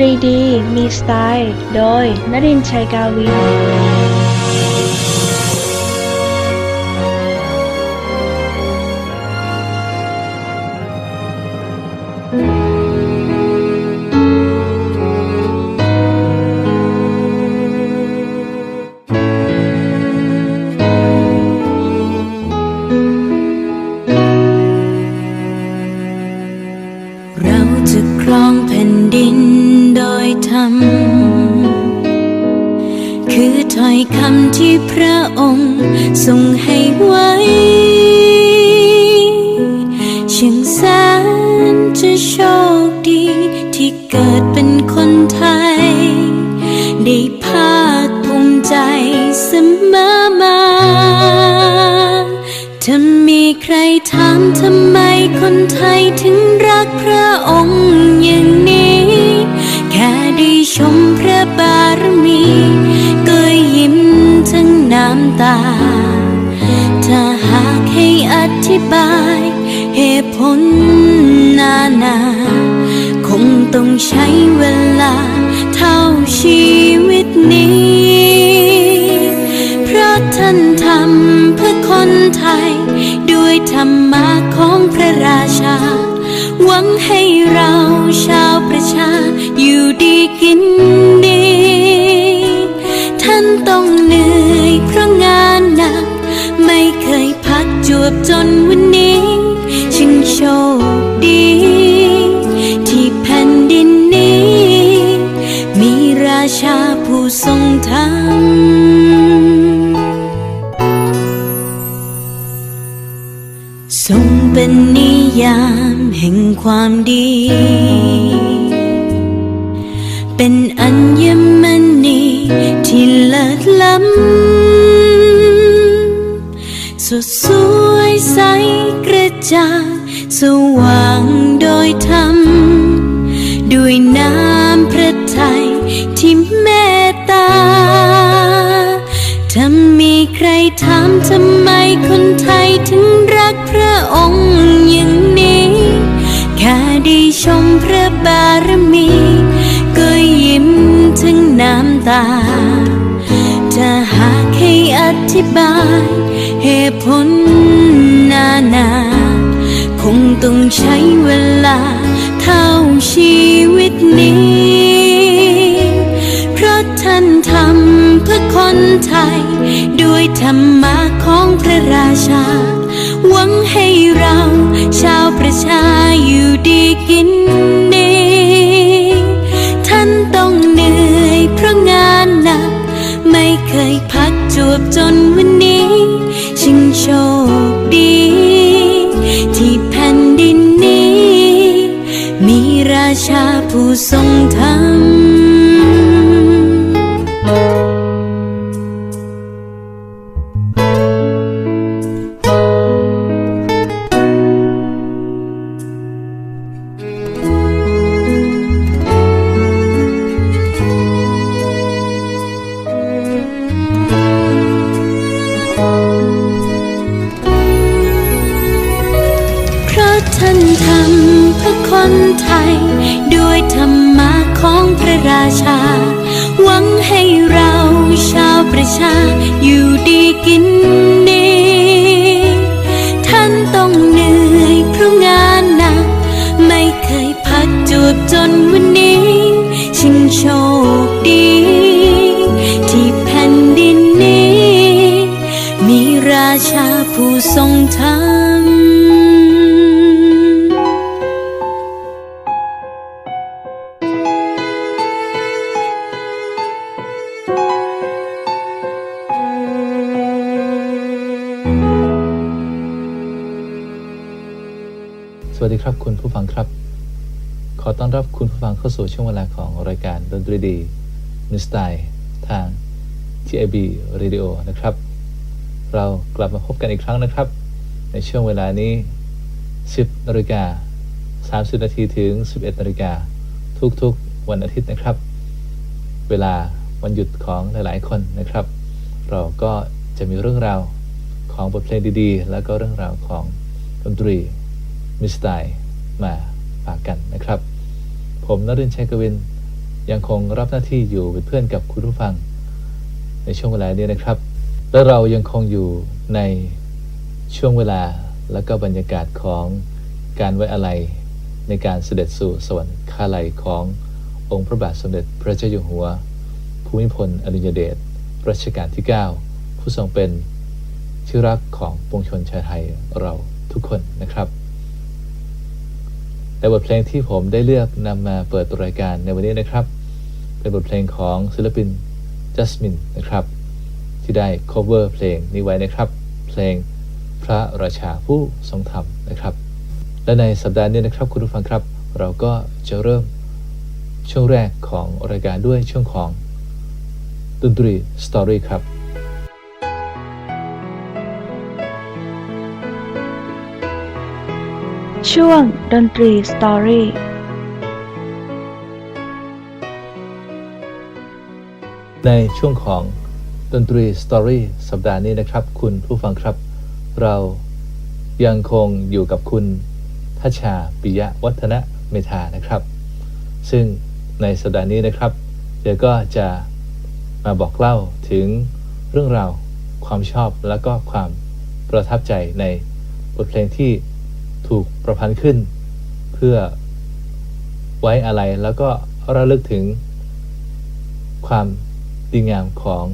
รีดี มีสไตล์ โดยนรินชัยกาวิน ถามทำไมคนไทยถึงรักพระองค์อย่างนี้ แค่ได้ชมพระบารมี ก็ยิ้มทั้งน้ำตา ถ้าหากให้อธิบายเหตุผลนานา คงต้องใช้เวลาเท่าชีวิตนี้ ด้วยธรรมะของพระราชา หวังให้เราชาวประชา อยู่ดีกินดี ท่านต้องเหนื่อยเพราะงานหนัก ไม่เคยพักจวบจน ความดี ตาถ้าหากให้อธิบายเหตุผลนานา คงต้องใช้เวลาเท่าชีวิตนี้ เพราะท่านทำเพื่อคนไทย ด้วยธรรมะของพระราชา หวังให้เราชาวประชาอยู่ดีกินาผู้ ราชา หวังให้เราชาวประชาอยู่ดีกิน วัสดีครับคุณผู้ฟังครับ ขอต้อนรับคุณผู้ฟังเข้าสู่ช่วงเวลาของรายการดนตรีดีมิสไตล์ทาง TIB Radio นะครับ เรากลับมาพบกันอีกครั้งนะครับ ในช่วงเวลานี้ 10นาฬิกา30 นาทีถึง 11นาฬิกาทุกๆวันอาทิตย์นะครับ เวลาวันหยุดของหลายๆคนนะครับ เราก็จะมีเรื่องราวของบทเพลงดีๆ แล้วก็เรื่องราวของดนตรี มิสไตล์มาฝากกันนะครับ ผมนรินชัยกวินยังคงรับหน้าที่อยู่เป็นเพื่อนกับคุณผู้ฟัง ในช่วงเวลานี้นะครับ และเรายังคงอยู่ในช่วงเวลาและก็บรรยากาศของการไว้อาลัยในการเสด็จสู่สวรรคาลัยขององค์พระบาทสมเด็จพระเจ้าอยู่หัว ภูมิพลอดุลยเดชรัชกาลที่ 9 ผู้ทรงเป็นที่รักของปวงชนชาวไทยเราทุกคนนะครับ แต่บทเพลงที่ผมได้เลือกนำมาเปิดรายการในวันนี้นะครับ เป็นบทเพลงของศิลปินจัสมินนะครับ ที่ได้ cover เพลงนี้ไว้นะครับ เพลงพระราชาผู้ทรงธรรมนะครับ และในสัปดาห์นี้นะครับคุณผู้ฟังครับ เราก็จะเริ่มช่วงแรกของรายการด้วยช่วงของดนตรีสตอรี่ครับ ช่วงดนตรีสตอรี่ในช่วงของดนตรีสตอรี่สัปดาห์นี้นะครับ คุณผู้ฟังครับ เรายังคงอยู่กับคุณทัชชาปิยะวัฒนะเมธานะครับ ซึ่งในสัปดาห์นี้นะครับเดี๋ยวก็จะมาบอกเล่าถึงเรื่องราวความชอบและก็ความประทับใจในบทเพลงที่ ถูกประพันธ์ขึ้น เพื่อไว้อะไรแล้วก็ระลึกถึง ความดีงามของ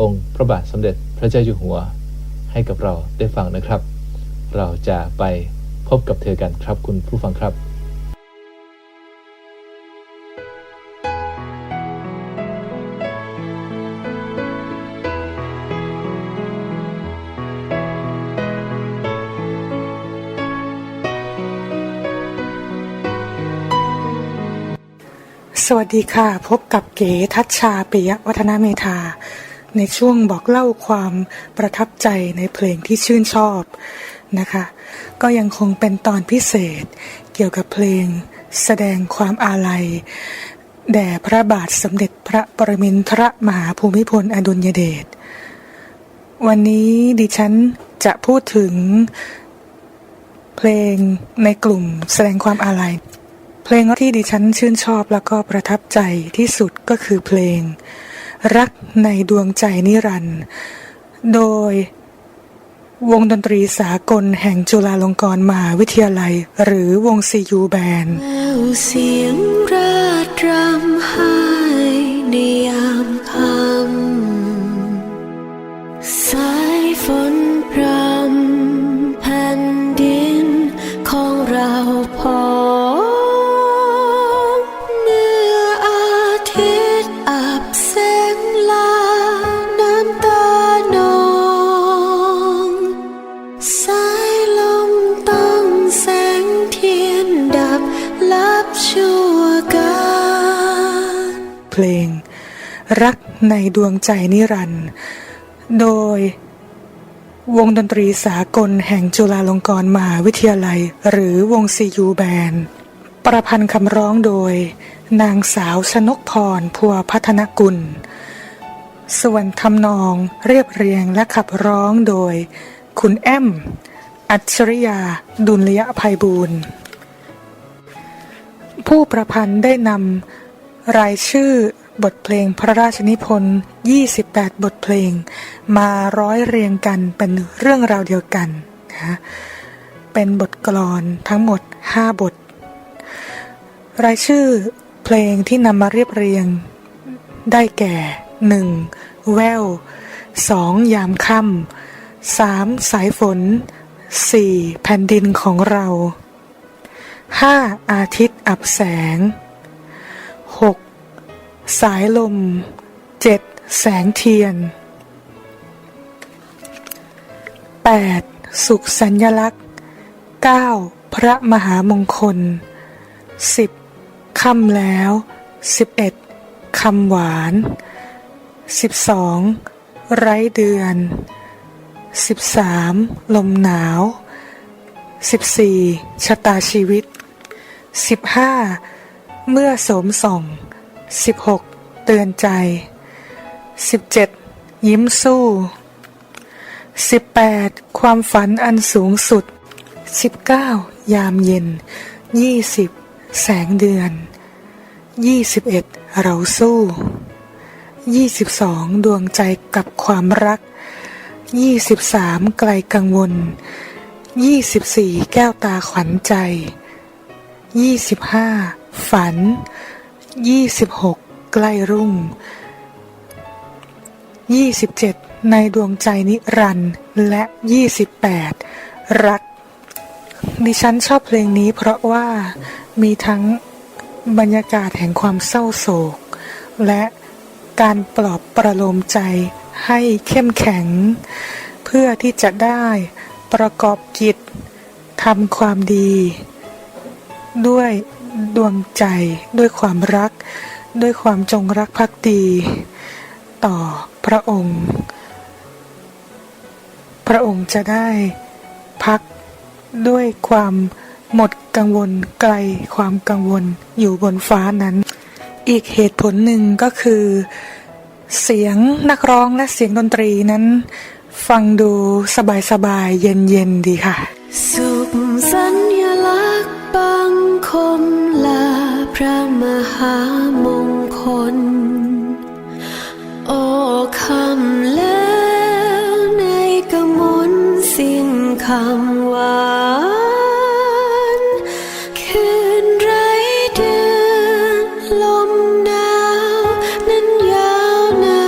องค์พระบาทสมเด็จพระเจ้าอยู่หัว ให้กับเราได้ฟังนะครับ เราจะไปพบกับเธอกันครับคุณผู้ฟังครับ สวัสดีค่ะ พบกับเก๋ทัชชาปิยะวัฒนเมธา ในช่วงบอกเล่าความประทับใจในเพลงที่ชื่นชอบนะคะ ก็ยังคงเป็นตอนพิเศษเกี่ยวกับเพลงแสดงความอาลัย แด่พระบาทสมเด็จพระปรมินทรมหาภูมิพลอดุลยเดชวันนี้ดิฉันจะพูดถึงเพลงในกลุ่มแสดงความอาลัย เพลงที่ดิฉันชื่นชอบแล้วก็ประทับใจที่สุดก็คือเพลง รักในดวงใจนิรันดร์โดยวงดนตรีสากลแห่งจุฬาลงกรณ์มหาวิทยาลัย หรือวงซียูแบนแววเสียงราดรำหา รักในดวงใจนิรันดร์โดยวงดนตรีสากลแห่งจุฬาลงกรณ์มหาวิทยาลัย หรือวงซียูแบนประพันธ์คำร้องโดย นางสาวชนกพรพัวพัฒนกุล ส่วนทำนองเรียบเรียงและขับร้องโดย คุณแอม อัจฉริยา ดุลยภัยบูรณ์ผู้ประพันธ์ได้นำรายชื่อ บทเพลงพระราชนิพนธ์ 28 บทเพลง มาร้อยเรียงกันเป็นเรื่องราวเดียวกันนะเป็นบทกลอนทั้งหมด 5 บท รายชื่อเพลงที่นำมาเรียบเรียง ได้แก่ 1. แวว 2. ยามค่ำ 3. สายฝน 4. แผ่นดินของเรา 5. อาทิตย์อับแสง สายลม 7. แสงเทียน 8. สุขสัญญลักษณ์ 9. พระมหามงคล 10. ค่ำแล้ว 11. คำหวาน 12. ไร้เดือน 13. ลมหนาว 14. ชะตาชีวิต 15. เมื่อโสมส่อง 16. เตือนใจ 17. ยิ้มสู้ 18. ความฝันอันสูงสุด 19. ยามเย็น 20. แสงเดือน 21. เราสู้ 22 ดวงใจกับความรัก 23 ไกลกังวล 24 แก้วตาขวัญใจ 25 ฝัน 26ใกล้รุ่ง27ในดวงใจนิรันด์และ28รัก ดิฉันชอบเพลงนี้ เพราะว่ามีทั้งบรรยากาศแห่งความเศร้าโศก และการปลอบประโลมใจให้เข้มแข็ง เพื่อที่จะได้ประกอบกิจทำความดี ด้วย ดวงใจด้วยความรัก ด้วยความจงรักภักดี ต่อพระองค์ พระองค์จะได้พักด้วยความหมดกังวลไกลความกังวลอยู่บนฟ้านั้น อีกเหตุผลหนึ่งก็คือ เสียงนักร้องและเสียงดนตรีนั้น ฟังดูสบายๆเย็นๆดีค่ะ สุขสัญลักษณ์ คมลาพระมหามงคล โอ้คำแล้วในกมลสิ้นคำหวานคืนไรเดือนลมหนาวนั้นยาวนา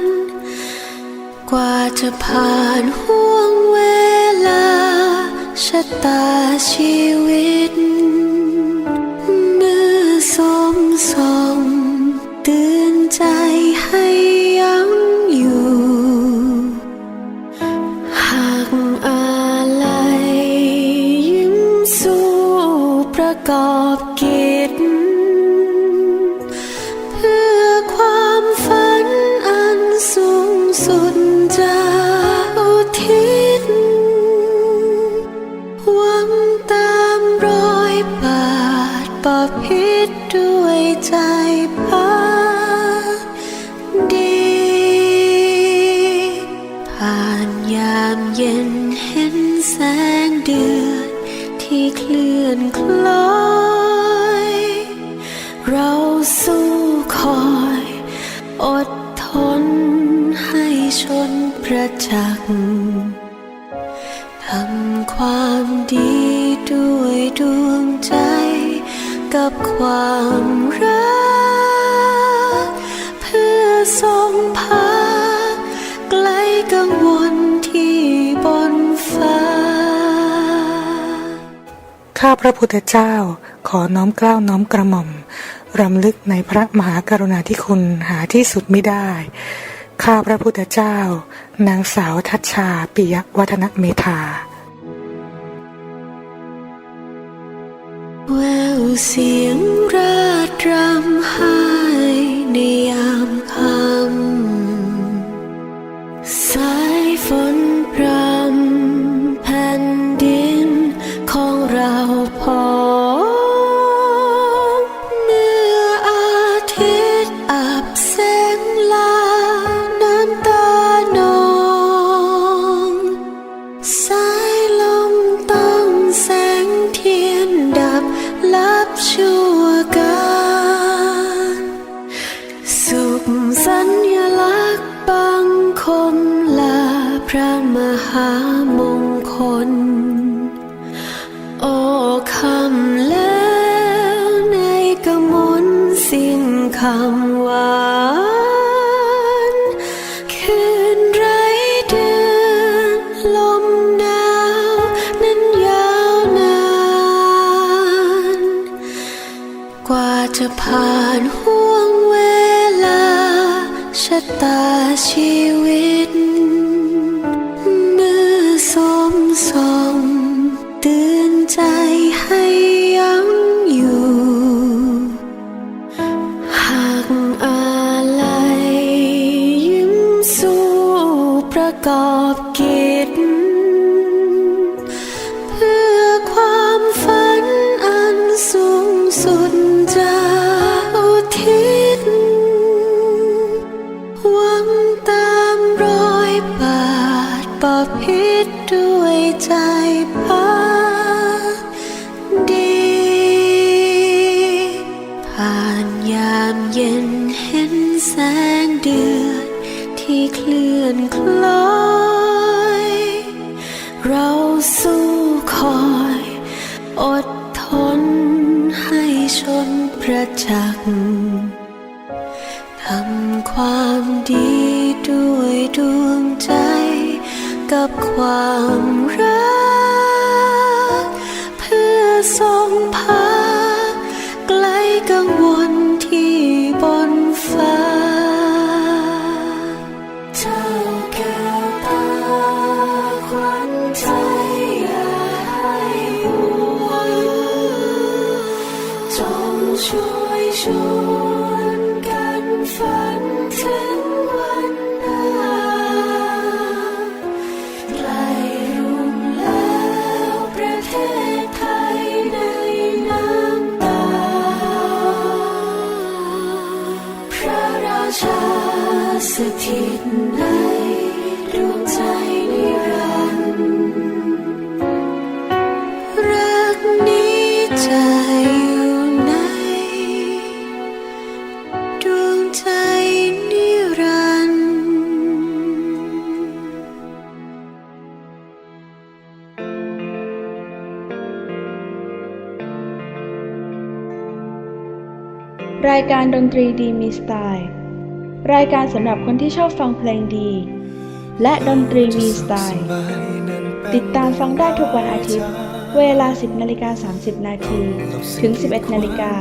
น กว่าจะผ่านห่วงเว ชะตาชีวิต มือสมสมเอดทนให้ชนประจักษ์ทำความดีด้วยดวงใจกับความรัก เพื่อส่งพาไกลกังวลที่บนฟ้า ข้าพระพุทธเจ้าขอน้อมกล้าวน้อมกระหม่อม รำลึกในพระมหากรุณาธิคุณหาที่สุดไม่ได้ ข้าพระพุทธเจ้า นางสาวทัชชาปิยวัฒนเมธาแววเสียงราดรำไห้ในยามค่ำสายฝนพรำแผ่นดินของเราพอ ประจักษ์ทำความดีด้วยดวงใจ กับความรัก เพื่อสองพาายการดนตรีดีมีสไตล์ รายการสำหรับคนที่ชอบฟังเพลงดี และดนตรีมีสไตล์ ติดตามฟังได้ทุกวันอาทิตย์ เวลา 10นาฬิกา30 นาทีถึง 11นาฬิกา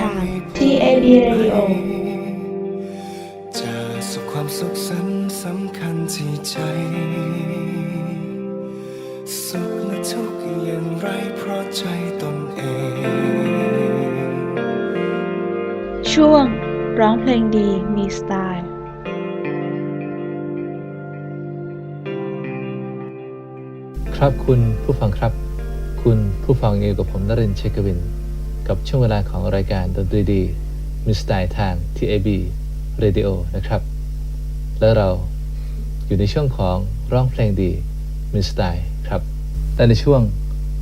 ทาง TAB Radio จะสุขความสุขสันสำคัญที่ใจสุขและทุกข์อย่างไรเพราะใจตน ช่วง ร้องเพลงดีมีสไตล์ ครับคุณผู้ฟังครับ คุณผู้ฟังอยู่กับผมนรินทร์เชกวิน กับช่วงเวลาของรายการดนตรีดีมิสไตล์ทาง TAB Radio นะครับ และเราอยู่ในช่วงของร้องเพลงดีมิสไตล์ครับและในช่วง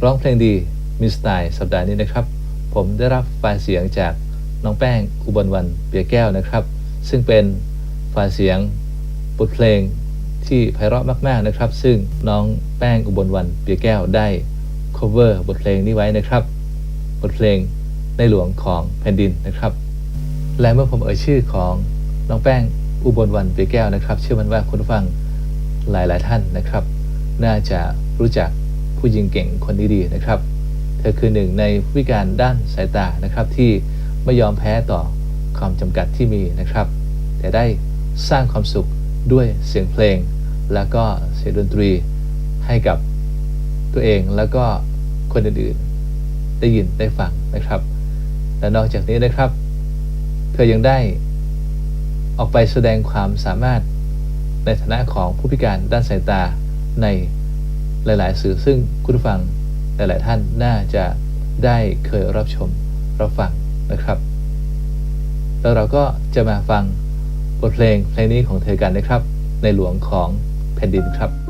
ร้องเพลงดีมิสไตล์สัปดาห์นี้นะครับ ผมได้รับไฟล์เสียงจาก น้องแป้งอุบลวันเปียแก้วนะครับ ซึ่งเป็นไฟล์เสียงบทเพลงที่ไพเราะมาก ๆนะครับ ซึ่งน้องแป้งอุบลวันเปียแก้วได้ cover บทเพลงนี้ไว้นะครับ บทเพลงในหลวงของแผ่นดินนะครับ และเมื่อผมเอ่ยชื่อของน้องแป้งอุบลวันเปียแก้วนะครับ เชื่อมันว่าคุณฟังหลายๆท่านนะครับ น่าจะรู้จักผู้หญิงเก่งคนนี้ดีนะครับ เธอคือหนึ่งในผู้พิการด้านสายตานะครับที่ ไม่ยอมแพ้ต่อความจำกัดที่มีนะครับ แต่ได้สร้างความสุขด้วยเสียงเพลง แล้วก็เสียงดนตรีให้กับตัวเองแล้วก็คนอื่นๆ ได้ยินได้ฟังนะครับ และนอกจากนี้นะครับ เธอยังได้ออกไปแสดงความสามารถในฐานะของผู้พิการด้านสายตาในหลาย ๆ สื่อซึ่งคุณผู้ฟังหลาย ๆ ท่านน่าจะได้เคยรับชมรับฟัง นะครับ แล้วเราก็จะมาฟังบทเพลงเพลงนี้ของเธอกันนะครับ ในหลวงของแผ่นดินครับ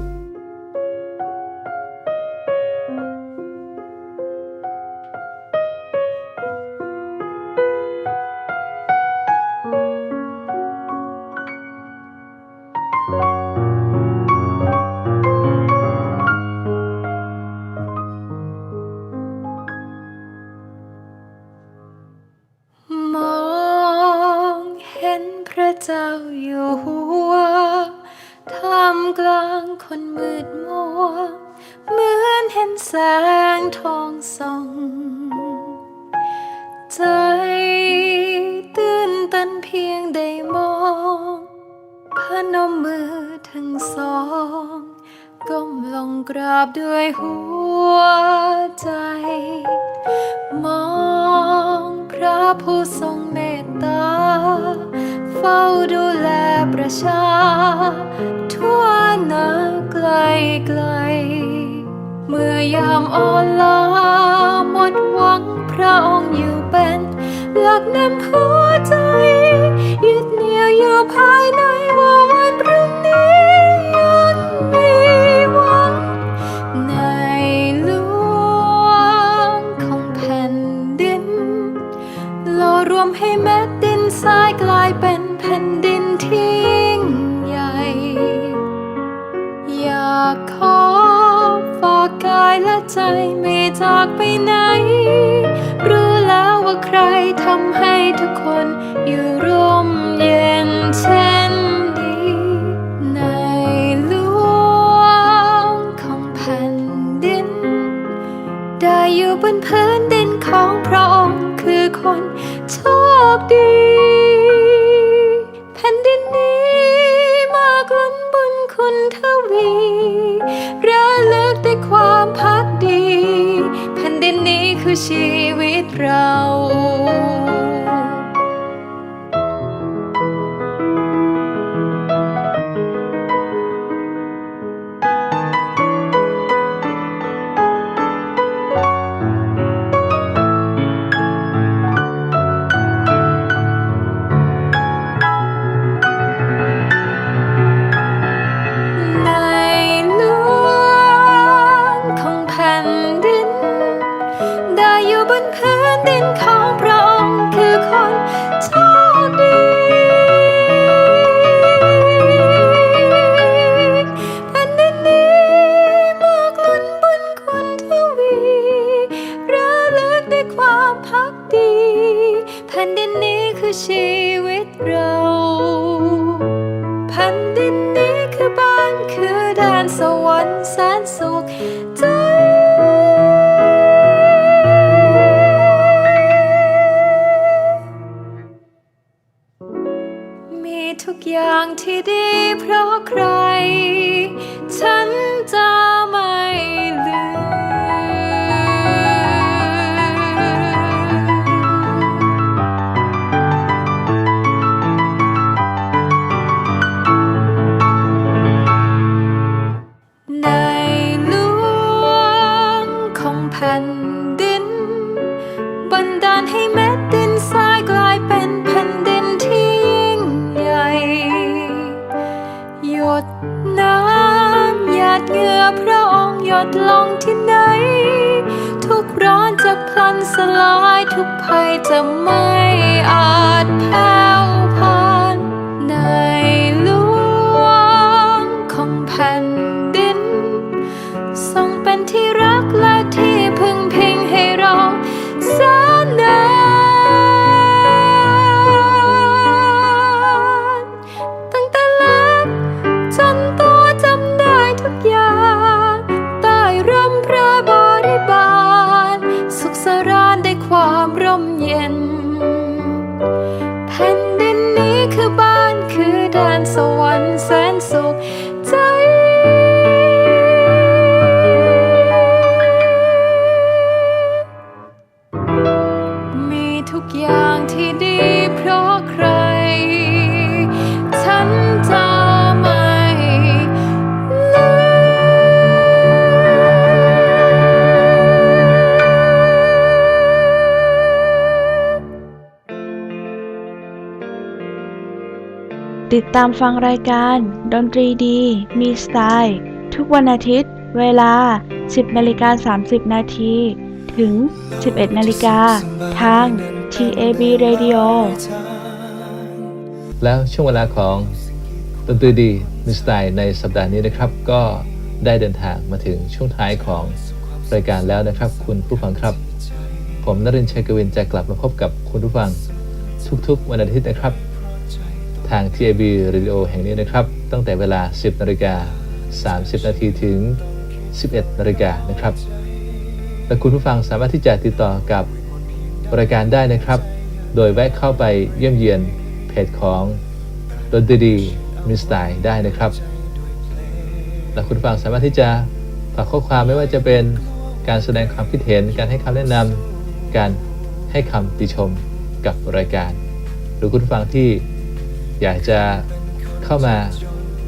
ภัย ติดตามฟังรายการ ดนตรีดี มีสไตล์ ทุกวันอาทิตย์ เวลา 10นาฬิกา30 นาทีถึง 11นาฬิกาทาง TAB Radio แล้วช่วงเวลาของดนตรีดีมิสไตล์ในสัปดาห์นี้นะครับ ก็ได้เดินทางมาถึงช่วงท้ายของรายการแล้วนะครับ คุณผู้ฟังครับ ผมนรินทร์ชัยกวินจะกลับมาพบกับคุณผู้ฟังทุกๆ วันอาทิตย์นะครับ ทาง TAB Radio แห่งนี้นะครับ ตั้งแต่เวลา 10นาฬิกา30 นาทีถึง 11นาฬิกานะครับ และคุณผู้ฟังสามารถที่จะติดต่อกับรายการได้นะครับ โดยแวะเข้าไปเยี่ยมเยียนเพจของดนตรีดีมิสไตล์ได้นะครับ และคุณผู้ฟังสามารถที่จะฝากข้อความไม่ว่าจะเป็นการแสดงความคิดเห็น การให้คำแนะนำการให้คำติชมกับรายการ หรือคุณฟังที่ อยากจะเข้ามา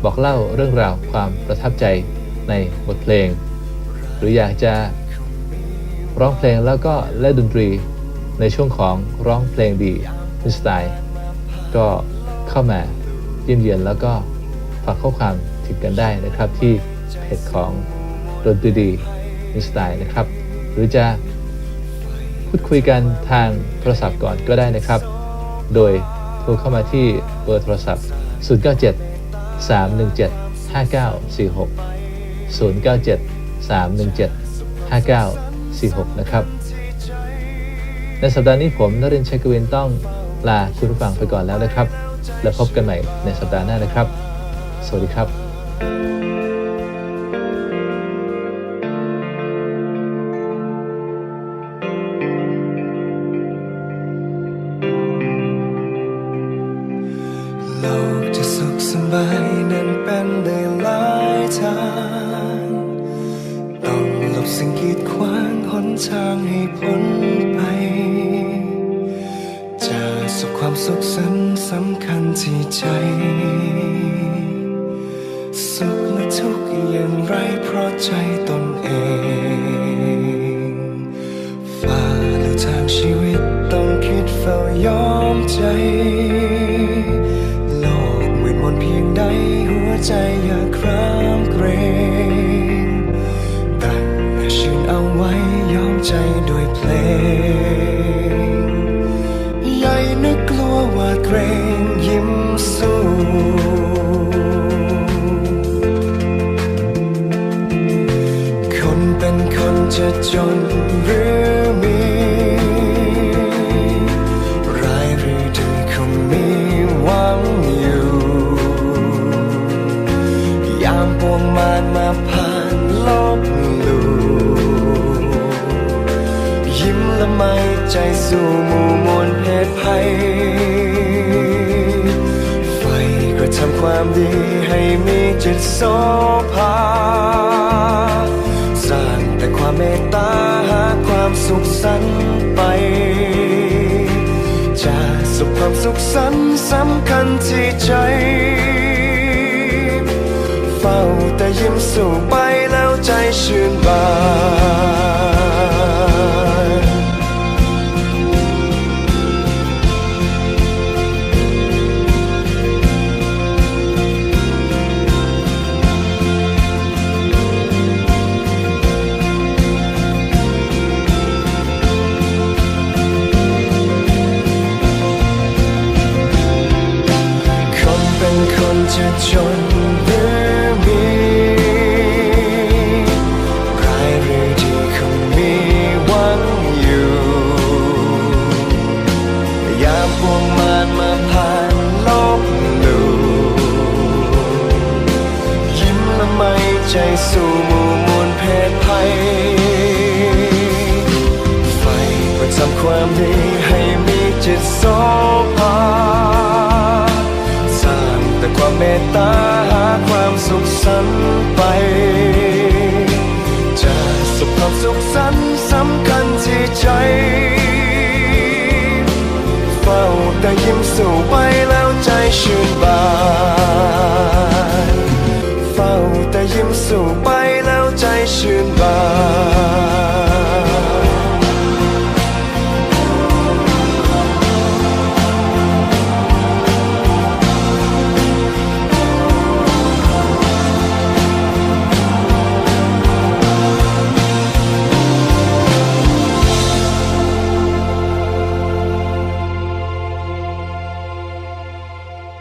บอกเล่าเรื่องราวความประทับใจในบทเพลง หรืออยากจะร้องเพลงแล้วก็เล่นดนตรีในช่วงของร้องเพลงดีมิสไตล์ก็เข้ามาเยี่ยมเยียนแล้วก็ฝากข้อความถึงกันได้นะครับที่เพจของดนตรีดีมิสไตล์นะครับ หรือจะพูดคุยกันทางโทรศัพท์ก่อนก็ได้นะครับ โดย โทรเข้ามาที่เบอร์โทรศัพท์ 097 317 5946 097 317 5946 นะครับ ในสัปดาห์นี้ผมนรินทร์ชัยกวินต้องลาคุณผู้ฟังไปก่อนแล้วนะครับ แล้วพบกันใหม่ในสัปดาห์หน้านะครับ สวัสดีครับ ครามเกรงตั้งแต่ชื่นเอาไว้ยอมใจด้วยเพลง ใหญ่นึกกลัวว่าเกรงยิ้มสู้คนเป็นคนจะจนหรือ ใจสู่หมู่มวลเพศภัยไฟกระทำความดีให้มีจิตโสภา สร้างแต่ความเมตตาหาความสุขสันไป จะสุขความสุขสันสำคัญที่ใจ เฝ้าแต่ยิ้มสู่ไปแล้วใจชื่นบาน it's so สางแต่ความเมตตาหาความสุขสันไป จะสุขคามสุขสันสำคัญใจเฝ้าแต่ยิ้มสู่ไปแล้วใจชื่นบานเฝ้าแต่ยิ้มสู่ไปแล้วใจชื่นบาน